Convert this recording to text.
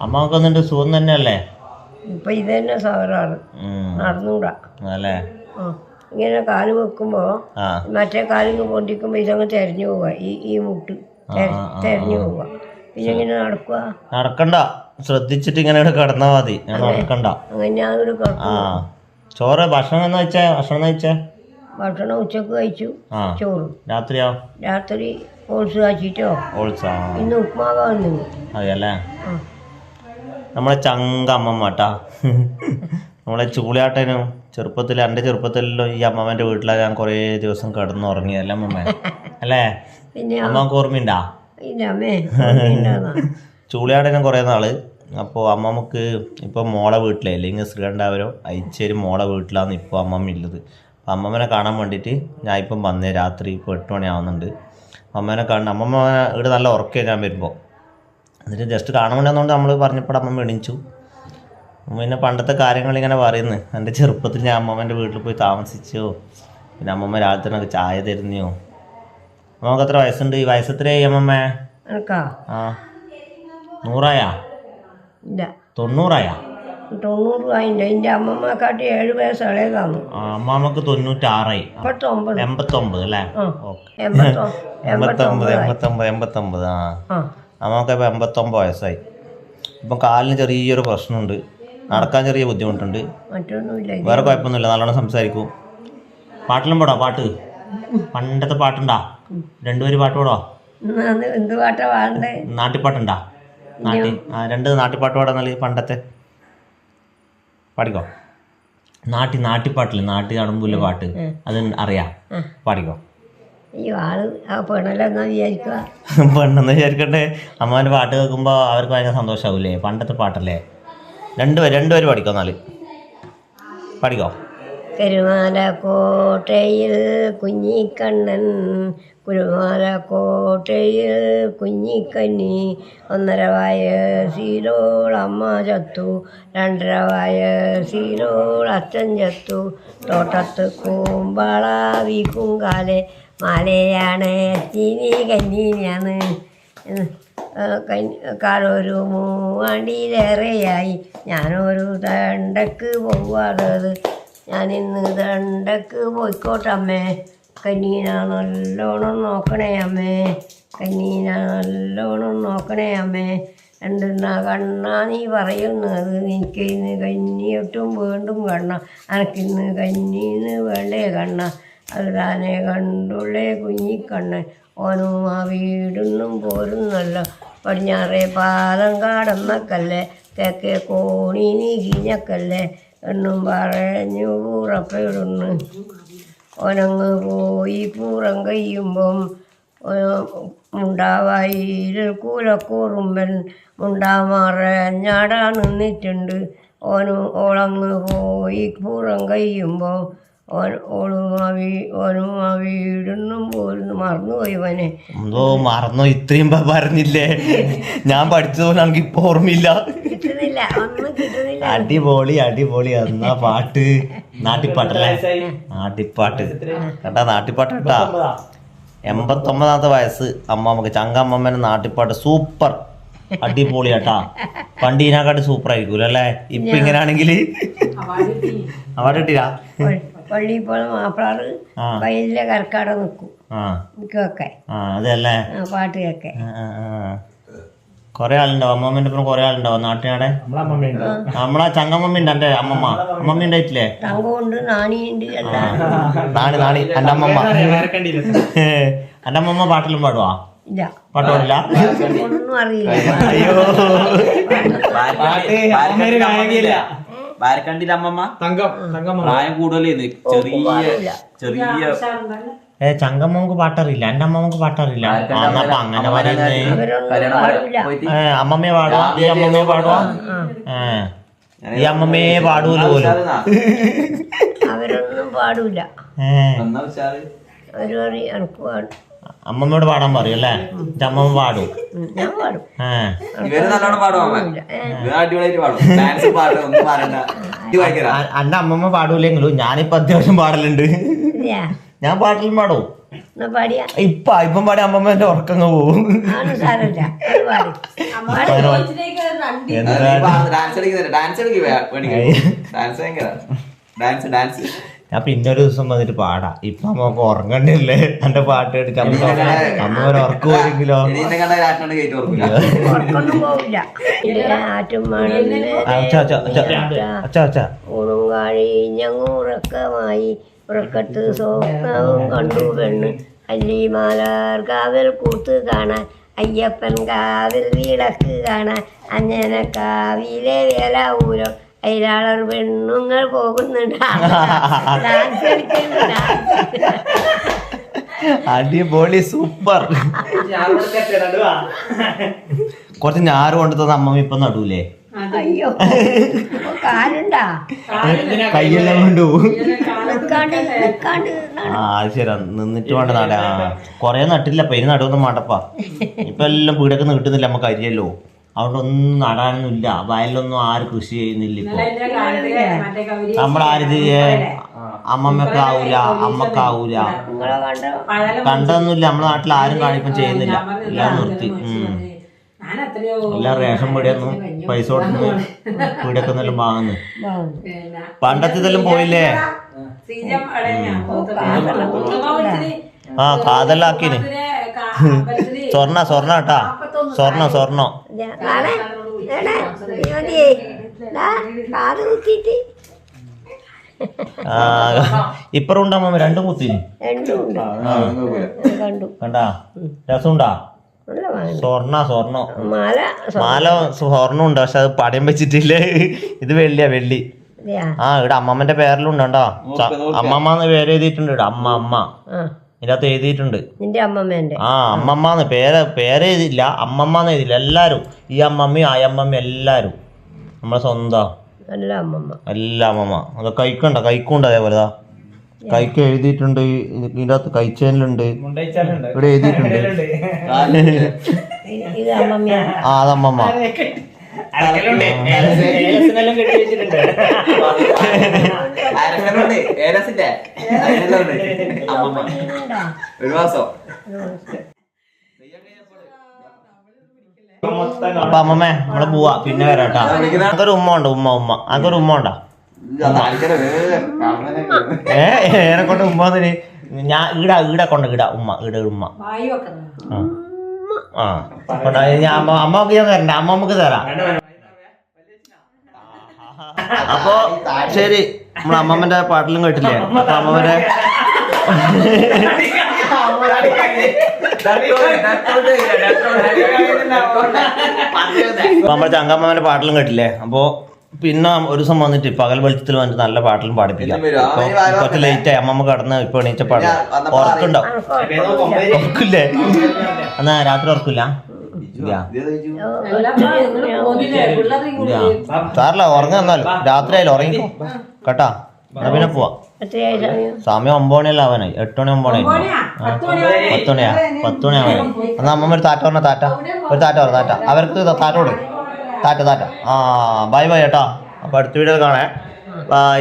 അമ്മയ്ക്ക് എന്നിട്ട് സുഖം തന്നെയല്ലേ? ഇപ്പൊ ഇത് തന്നെ സഹറാണ് നടന്നുകൂടാ അല്ലേ ഇങ്ങനെ കാൽ വെക്കുമ്പോ മറ്റേ കാലിങ്ങ് പൊന്തിക്കുമ്പോ ഇതങ്ങ് തെരഞ്ഞു പോവാ. ഈ ഈ മുട്ട് തെര- തെരഞ്ഞു പോവാ. പിന്നെ ഇങ്ങനെ നടക്കുക നടക്കണ്ട. ശ്രദ്ധിച്ചിട്ട് ഇങ്ങനെ കടന്നാ മതി. നടക്കണ്ട. അങ്ങനെ ആ. ചോറ് ഭക്ഷണം എന്ന് വെച്ചാ? ഭക്ഷണം വെച്ചേ? ഭക്ഷണം ഉച്ചയ്ക്ക് കഴിച്ചു. ചോറും. രാത്രിയോ? രാത്രി ഓൾസ് കാച്ചിട്ടോ? ഓൾസാ ഇന്ന് ഉപ്മാവാണ് നിന്ന് അതെയല്ലേ? നമ്മളെ ചങ്ക അമ്മമ്മ കേട്ടാ നമ്മളെ ചൂളിയാട്ടനും ചെറുപ്പത്തിൽ എന്റെ ചെറുപ്പത്തിലല്ലോ ഈ അമ്മമ്മേന്റെ വീട്ടിലാണ് ഞാൻ കുറേ ദിവസം കിടന്നുറങ്ങിയല്ലേ അമ്മമ്മ? അല്ലേ? അമ്മയ്ക്ക് ഓർമ്മയുണ്ടാ. ചൂളിയാടനും കുറേ നാൾ. അപ്പോൾ അമ്മമ്മക്ക് ഇപ്പോൾ മോളെ വീട്ടിലെ അല്ലെങ്കിൽ ശ്രീകണ്ഠാപുരം. അയച്ചേരി മോളെ വീട്ടിലാണ് ഇപ്പോൾ അമ്മമ്മ ഉള്ളത് അപ്പോൾ അമ്മമ്മനെ കാണാൻ വേണ്ടിയിട്ട് ഞാൻ ഇപ്പം വന്നേ രാത്രി ഇപ്പോൾ എട്ട് മണിയാവുന്നുണ്ട് അമ്മമ്മനെ കാണണം അമ്മമ്മ ഇവിടെ നല്ല ഉറക്കേ ഞാൻ വരുമ്പോൾ എന്നിട്ട് ജസ്റ്റ് വേണ്ടി നമ്മൾ പറഞ്ഞപ്പോൾ അമ്മ എണീച്ചു പിന്നെ പണ്ടത്തെ കാര്യങ്ങൾ ഇങ്ങനെ പറയുന്നു. എന്റെ ചെറുപ്പത്തിൽ ഞാൻ അമ്മമ്മേന്റെ വീട്ടിൽ പോയി താമസിച്ചോ. പിന്നെ അമ്മമ്മ രാത്രി ചായ തരുന്നയോ അമ്മയ്ക്ക് എത്ര വയസ്സുണ്ട്? ഈ വയസ്സ് എത്രയായി അമ്മമ്മ ആ. നൂറായാ? തൊണ്ണൂറായാ? അമ്മമ്മക്കാട്ടി ഏഴ് വയസ്സ് ഇളയതാന്നു. ആ, അമ്മാമ്മക്ക് തൊണ്ണൂറ്റാറായി. ആ, എൺപത്തൊമ്പത്. എൺപത്തൊമ്പത് അല്ലേ? ആ. അമ്മയ്ക്ക് ഇപ്പോൾ എൺപത്തൊമ്പത് വയസ്സായി. ഇപ്പം കാലിന് ചെറിയൊരു പ്രശ്നമുണ്ട്. നടക്കാൻ ചെറിയ ബുദ്ധിമുട്ടുണ്ട്. വേറെ കുഴപ്പമൊന്നുമില്ല. നല്ലോണം സംസാരിക്കൂ. പാട്ടിലും പാടോ? പാട്ട്. പണ്ടത്തെ പാട്ടുണ്ടാ? രണ്ടുപേര് പാട്ട് പാടോ ഇന്ന് എന്ത് പാട്ടാ പാടണ്ടേ? നാട്ടിപ്പാട്ടുണ്ടാ? നാട്ടി. ആ രണ്ട് നാട്ടിപ്പാട്ട് പാടാന്നല്ലേ പണ്ടത്തെ. പാടിക്കോ? നാട്ടി നാട്ടിപ്പാട്ടില്ലേ നാട്ടി കാണുമ്പോൾ പാട്ട് അത് അറിയാം. പാടിക്കോ? ഈ ആൾ ആ പെണ്ണല്ലെന്നാ വിചാരിക്കുക? പെണ്ണെന്ന് വിചാരിക്കട്ടെ. അമ്മാവന്റെ പാട്ട് കേൾക്കുമ്പോൾ അവർക്ക് ഭയങ്കര സന്തോഷമാവില്ലേ പണ്ടത്തെ പാട്ടല്ലേ? രണ്ടുപേര് രണ്ടുപേര് പഠിക്കോ എന്നാൽ? കരുമാല കോട്ടയിൽ കുഞ്ഞിക്കണ്ണൻ കുരുമാലക്കോട്ടയിൽ കുഞ്ഞിക്കന്നി ഒന്നര വയസ്സിലോൾ അമ്മ ചത്തു രണ്ടര വയസ്സിലോൾ അച്ഛൻ ചത്തു തോട്ടത്ത് കൂമ്പാള വീക്കുങ്കാലെ മാലയാണ് തിനി കന്നീനാണ് കാളൊരു മൂവാണ്ടിയിലേറെയായി ഞാനൊരു തണ്ടക്ക് പോവാറത് ഞാൻ ഇന്ന് തണ്ടക്ക് പോയിക്കോട്ടമ്മേ കന്നീന നല്ലോണം നോക്കണേ അമ്മേ. കന്നീന നല്ലോണം നോക്കണേ അമ്മേ. എന്തെന്നാ കണ്ണാ നീ പറയുന്നത് എനിക്ക് ഇന്ന് കഞ്ഞിയൊട്ടും വീണ്ടും കണ്ണ. അനക്കിന്ന് കഞ്ഞീന്ന് വേണ്ടേ കണ്ണ. അത് താനെ കണ്ടുള്ളേ കുഞ്ഞിക്കണ്ണൻ. ഓനും ആ വീടൊന്നും പോരുന്നല്ലോ. പടിഞ്ഞാറേ പാലം കാടന്നക്കല്ലേ തേക്കേ കോണി കിഞ്ഞക്കല്ലേ എന്നും പറഞ്ഞു പൂറപ്പയിടുന്നു ഓനങ്ങ് പോയി പൂറം കഴിയുമ്പം മുണ്ടാവായിൽ കൂലക്കൂറുമ്പൻ മുണ്ടാമാറഞ്ഞാടാ നിന്നിട്ടുണ്ട്. ഓനും ഓളങ്ങ് പോയി പൂറം കഴിയുമ്പോൾ എന്തോ മറന്നോ ഇത്രയും പറഞ്ഞില്ലേ? ഞാൻ പഠിച്ചതുപോലെ എനിക്ക് ഇപ്പൊ ഓർമ്മയില്ല. അടിപൊളി അടിപൊളി. എന്നാ പാട്ട്? നാട്ടിപ്പാട്ടല്ലേ? നാട്ടിപ്പാട്ട്. കേട്ടാ നാട്ടിപ്പാട്ട് കേട്ടാ. എൺപത്തൊമ്പതാമത്തെ വയസ്സ് അമ്മമ്മക്ക് ചങ്കമ്മമ്മേനെ നാട്ടിപ്പാട്ട് സൂപ്പർ. അടിപൊളി കേട്ടാ. പണ്ട് ഇതിനെക്കാട്ടി സൂപ്പർ ആയിരിക്കൂല അല്ലേ ഇപ്പൊ ഇങ്ങനെയാണെങ്കിൽ അവിടെ കിട്ടില്ല പള്ളിയിൽ പോകുന്ന മാപ്പിളാറ് ആ. വയലിലെ കരക്കാടെ നിൽക്കും ആ. എനിക്കൊക്കെ ആ അതല്ലേ? ആ പാട്ട് കേക്കെ. കൊറേ ആളുണ്ടാവും. അമ്മമ്മേന്റെ ഒപ്പം കൊറേ ആളുണ്ടാവും. നാട്ടിനാടെ നമ്മളെ ചങ്കമ്മമ്മ ഉണ്ട് എന്റെ അമ്മമ്മ. അമ്മമ്മ ഉണ്ടായിട്ടില്ലേ തങ്കമുണ്ട് നാണിയുണ്ട് നാണി നാണി. എന്റെ അമ്മമ്മ. എന്റെ അമ്മമ്മ പാട്ടിലും പാടുവാ? ഇല്ല. പാട്ട് പാടില്ല? ഒന്നും അറിയില്ല. അയ്യോ ബാരക്കണ്ടില്ല അമ്മമ്മ തങ്കം തങ്കം പ്രായം കൂടുതലേന്ന്. ചെറിയ ചെറിയ ഏ ചങ്കമ്മക്ക് പാട്ടറിയില്ല. എന്റെ അമ്മമ്മക്ക് പാട്ടറിയില്ല. അങ്ങനെ പറയുന്നേ. ഏ അമ്മമ്മയെ പാടുവാ ഈ അമ്മമ്മയെ പാടുവാ ഏ ഈ അമ്മമ്മയെ പാടൂല പോലും. അവരൊന്നും പാടൂല. ഏ. ഒരു എനിക്ക് പാടും അമ്മമ്മയോട് പാടാൻ പറയും അല്ലേ? എന്റെ അമ്മമ്മ പാടും. ഞാൻ പാടും. ആ. ഇവർ നല്ലോണം പാടും അമ്മ. ഇവർ അടിപൊളിയായിട്ട് പാടും. ഡാൻസ് ഒന്നും പറയണ്ട ഇത് ഭയങ്കര അ- എന്റെ അമ്മമ്മ പാടൂലെങ്കിലും ഞാനിപ്പോ അത്യാവശ്യം പാടലുണ്ട്. ഇല്ല. ഞാൻ പാട്ടിലും പാടും. എന്നാ പാടിയാ? ഇപ്പൊ ഇപ്പം പാടി അമ്മമ്മ എന്റെ ഉറക്കങ്ങ് പോവും. ആണ് സാരമില്ല. അത് പാടി. എന്താ ഡാൻസ് കളിക്കുന്നില്ല ഡാൻസ് കളിക്കുക ഡാൻസ് ഭയങ്കര. ഡാൻസ് ഡാൻസ് ഞാൻ പിന്നെ ഒരു ദിവസം വന്നിട്ട് പാടാ. ഇപ്പൊ നമുക്ക് ഉറങ്ങണ്ടല്ലേ എന്റെ പാട്ട് കേട്ടിട്ട് അമ്മ ഒരു ഉറക്കം പോയെങ്കിലോ എന്നെ കണ്ട ഓർക്കില്ല ഉറക്കൊന്നും പോവില്ല. ആറ്റും മണലിൽ അച്ഛ അച്ഛ അച്ഛ അച്ഛ അച്ഛ ഊണും കഴിഞ്ഞങ്ങുറക്കമായി ഉറക്കത്ത് സ്വപ്നവും കണ്ടു പെണ്ണ്. അല്ലിമാലാർ കാവൽ കൂത്ത് കാണാൻ അയ്യപ്പൻ കാവിൽ വിളക്ക് കാണാൻ അഞ്ഞന കാവിലെ വേല ഊരം. അയിലാളർ പെണ്ണുങ്ങൾ പോകുന്നുണ്ട്. ഡാൻസ് കളിക്കുന്നു അടിപൊളി സൂപ്പർ. കുറച്ച് ഞാറ് കൊണ്ട് തന്ന അമ്മ ഇപ്പൊ നടൂലേ? അയ്യോ കാലുണ്ടാ? കയ്യെല്ലാം കൊണ്ടു ആ ശരി നിന്നിട്ട് വേണ്ട നാടാ. കൊറേ നട്ടില്ല ഇപ്പൊ ഇനി നടുവൊന്നും വേണ്ടപ്പാ ഇപ്പൊ എല്ലാം വീടൊക്കെ നീട്ടുന്നില്ല നമുക്ക് അരിയല്ലോ. അതുകൊണ്ട് ഒന്നും നടാനൊന്നും ഇല്ല വയലിലൊന്നും ആര് കൃഷി ചെയ്യുന്നില്ല ഇപ്പൊ. നമ്മളാരും അമ്മമ്മക്കാവൂല അമ്മക്കാവൂല. കണ്ടതൊന്നുമില്ല നമ്മളെ നമ്മുടെ നാട്ടിൽ ആരും കാണിപ്പം ചെയ്യുന്നില്ല. എല്ലാം നിർത്തി. എല്ലാ എല്ലാം റേഷൻ പീടിയൊന്നും പൈസ കൊടുക്കുന്നു പീടിയൊക്കെ നല്ല വാങ്ങുന്നു. പണ്ടത്തെ ഇതെല്ലാം പോയില്ലേ? ആ കാതെല്ലാക്കിന് സ്വർണ സ്വർണ കേട്ടാ. സ്വർണ സ്വർണം. ഞാൻ- നാളെ എടാ, നീ മതിയേ. ദാ, ആ ഇപ്പറും ഉണ്ടാകുമ്പോ രണ്ടും കുത്തിന്. ഞാൻ കണ്ടു. കണ്ടാ? രസമുണ്ടാ? സ്വർണ സ്വർണം. മാല മാല സ്വർണം ഉണ്ട് പക്ഷെ അത് പടയം വെച്ചിട്ടില്ലേ? ഇത് വെള്ളിയാ വെള്ളി. ആ ഇവിടെ അമ്മമ്മന്റെ പേരിലുണ്ട് അമ്മമ്മ എന്ന് പേര് എഴുതിയിട്ടുണ്ട് ഇവിടെ അമ്മ അമ്മ ആ. ഇതിനകത്ത് എഴുതിയിട്ടുണ്ട്. നിന്റെ അമ്മമ്മേന്റെ ആ അമ്മമ്മന്ന്. പേര് പേര് എഴുതിയില്ല. അമ്മമ്മന്ന് എഴുതിയില്ല. എല്ലാരും. ഈ അമ്മമ്മയും ആ അമ്മമ്മ എല്ലാരും. നമ്മളെ സ്വന്തം. നല്ല അമ്മമ്മ. എല്ലാ അമ്മമ്മ. അത് കഴിക്കണ്ട. കൈക്കുണ്ട് അതേപോലെ ദാ. കൈക്ക് എഴുതിയിട്ടുണ്ട്. ഇതിന്റെ അകത്ത് കൈച്ചേനിലുണ്ട് ഇവിടെ എഴുതിയിട്ടുണ്ട്. ഇത് ആ അതമ്മമ്മ. ഒരു മാസം. അപ്പൊ അമ്മമ്മേ നമ്മൾ പോവാ. പിന്നെ വരാട്ടാ. അതൊരു ഉമ്മ ഉണ്ടോ ഉമ്മ ഉമ്മ. അതൊരു ഉമ്മ ഉണ്ടോ? ഏ ഏനെ കൊണ്ട് ഉമ്മ ഞാൻ ഈട ഈട കൊണ്ട് ഈട ഉമ്മ ഈട ഉമ്മ. ആ. ആ. കൊണ്ടാ ഞാൻ അമ്മ അമ്മയ്ക്ക് ഞാൻ തരണ്ട. അമ്മ നമുക്ക് തരാം. അപ്പൊ ശരി നമ്മളെ അമ്മമ്മന്റെ പാട്ടിലും കേട്ടില്ലേ? അപ്പൊ അമ്മമ്മന്റെ നമ്മുടെ ചങ്കമ്മന്റെ പാട്ടിലും കേട്ടില്ലേ? അപ്പൊ പിന്നെ ഒരു ദിവസം വന്നിട്ട് പകൽ വെളിച്ചത്തിൽ വന്നിട്ട് നല്ല പാട്ടിലും പാടിപ്പിക്കാം. കുറച്ച് ലേറ്റ് ആയി അമ്മമ്മ കടന്ന് ഇപ്പൊ എണീച്ച പാടും. ഞാൻ വന്നപ്പോ ഉറക്കുണ്ടാവും ആ, കുഴപ്പമൊന്നുമില്ല. ഉറക്കില്ലേ എന്നാ രാത്രി ഉറക്കില്ല സാറില്ല ഉറങ്ങാൻ എന്നാലും രാത്രി ആയാലും ഉറങ്ങിക്കോ? കേട്ടാ? എന്നാ പിന്നെ പോവാ. സമയം ഒമ്പത് മണിയല്ല ആവാനായി എട്ട് മണി ഒമ്പത് മണി പത്ത് മണിയാ പത്ത് മണി ആവാനായി എന്നാ അമ്മമ്മ ഒരു താറ്റ പറഞ്ഞ താറ്റ? ഒരു താറ്റ പറ താറ്റ? അവർക്ക് താറ്റോട് താറ്റ കൊടു താറ്റ താറ്റ. ആ ബൈ ബൈ കേട്ടോ. അപ്പൊ അടുത്ത വീഡിയോ കാണേ. ബൈ.